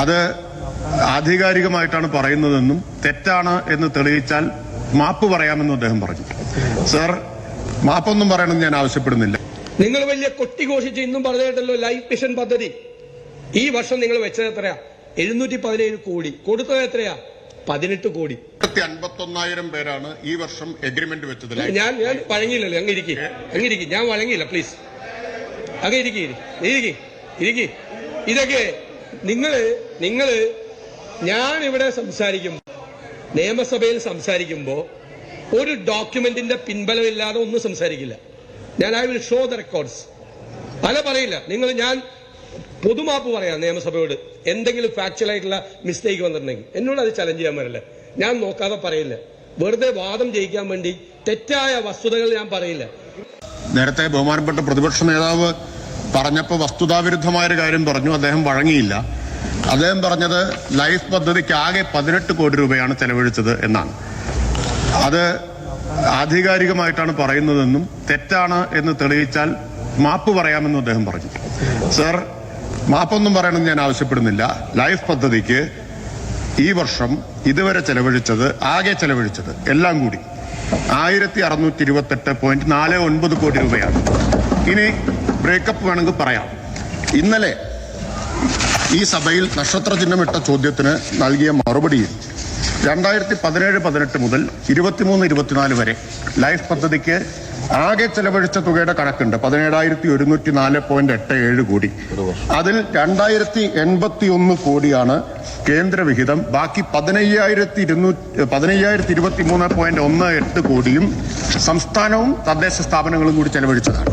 അത് ആധികാരികമായിട്ടാണ് പറയുന്നതെന്നും തെറ്റാണ് എന്ന് തെളിയിച്ചാൽ മാപ്പ് പറയാമെന്നും അദ്ദേഹം പറഞ്ഞു. സർ മാപ്പൊന്നും പറയണമെന്ന് ഞാൻ ആവശ്യപ്പെടുന്നില്ല. നിങ്ങൾ വലിയ കൊട്ടിഘോഷിച്ച് ഇന്നും പറഞ്ഞിട്ടല്ലോ ലൈഫ് മിഷൻ പദ്ധതി. ഈ വർഷം നിങ്ങൾ വെച്ചത് എത്രയാ? എഴുന്നൂറ്റി പതിനേഴ് കോടി. കൊടുത്തത് എത്രയാ? പതിനെട്ട് കോടി. അൻപത്തൊന്നായിരം പേരാണ് ഈ വർഷം എഗ്രിമെന്റ് വെച്ചത് ഞാൻ ഞാൻ വഴങ്ങിയില്ലല്ലോ. അങ്ങ് ഇരിക്കും. അങ്ങ് ഇരിക്കും. ഞാൻ വഴങ്ങിയില്ല. പ്ലീസ്. അങ്ങ് ഇരിക്കും. ഇരിക്കും. ഇരിക്കും. ഇതൊക്കെ നിങ്ങൾ നിങ്ങൾ ഞാൻ ഇവിടെ സംസാരിക്കുമ്പോൾ നിയമസഭയിൽ സംസാരിക്കുമ്പോൾ ഒരു ഡോക്യുമെന്റിന്റെ പിൻബലമില്ലാതെ ഒന്നും സംസാരിക്കില്ല. ഞാൻ I will show the records പല പറയില്ല. നിങ്ങൾ ഞാൻ പൊതുമാപ്പ് പറയാം നിയമസഭയോട്. എന്തെങ്കിലും ഫാക്ച്വൽ ആയിട്ടുള്ള മിസ്റ്റേക്ക് വന്നിട്ടുണ്ടെങ്കിൽ. എന്നോട് അത് ചലഞ്ച് ചെയ്യാൻ വരില്ല ഞാൻ നോക്കാതെ പറയില്ല. വെറുതെ വാദം ജയിക്കാൻ വേണ്ടി തെറ്റായ വസ്തുതകൾ ഞാൻ പറയില്ല. നേരത്തെ ബഹുമാനപ്പെട്ട പ്രതിപക്ഷ നേതാവ് പറഞ്ഞപ്പോൾ വസ്തുതാവിരുദ്ധമായ ഒരു കാര്യം പറഞ്ഞു അദ്ദേഹം വഴങ്ങിയില്ല. അദ്ദേഹം പറഞ്ഞത് ലൈഫ് പദ്ധതിക്ക് ആകെ പതിനെട്ട് കോടി രൂപയാണ് ചെലവഴിച്ചത് എന്നാണ്. അത് ആധികാരികമായിട്ടാണ് പറയുന്നതെന്നും തെറ്റാണ് എന്ന് തെളിയിച്ചാൽ മാപ്പ് പറയാമെന്നും അദ്ദേഹം പറഞ്ഞു. സർ മാപ്പൊന്നും പറയണമെന്ന് ഞാൻ ആവശ്യപ്പെടുന്നില്ല. ലൈഫ് പദ്ധതിക്ക് ഈ വർഷം ഇതുവരെ ചെലവഴിച്ചത് ആകെ ചെലവഴിച്ചത് എല്ലാം കൂടി ആയിരത്തി അറുന്നൂറ്റി ഇരുപത്തെട്ട് പോയിന്റ് നാല് ഒൻപത് കോടി രൂപയാണ്. ഇനി ബ്രേക്കപ്പ് വേണമെങ്കിൽ പറയാം. ഇന്നലെ ഈ സഭയിൽ നക്ഷത്ര ചിഹ്നമിട്ട ചോദ്യത്തിന് നൽകിയ മറുപടിയിൽ രണ്ടായിരത്തി പതിനേഴ് പതിനെട്ട് മുതൽ ഇരുപത്തിമൂന്ന് ഇരുപത്തിനാല് വരെ ലൈഫ് പദ്ധതിക്ക് ആകെ ചെലവഴിച്ച തുകയുടെ കണക്കുണ്ട്. പതിനേഴായിരത്തി ഒരുന്നൂറ്റി നാല് പോയിന്റ് എട്ട് ഏഴ് കോടി. അതിൽ രണ്ടായിരത്തി എൺപത്തി ഒന്ന് കോടിയാണ് കേന്ദ്രവിഹിതം ബാക്കി പതിനയ്യായിരത്തി ഇരുന്നൂറ്റി പതിനയ്യായിരത്തി ഇരുപത്തി മൂന്ന് പോയിന്റ് ഒന്ന് എട്ട് കോടിയും സംസ്ഥാനവും തദ്ദേശ സ്ഥാപനങ്ങളും കൂടി ചെലവഴിച്ചതാണ്.